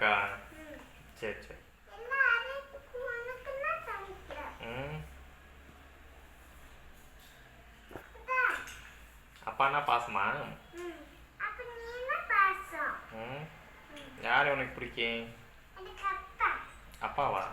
இருக்கா சரி சரி அப்பானா பாசமா யார் உனக்கு பிடிக்கும் அப்பாவா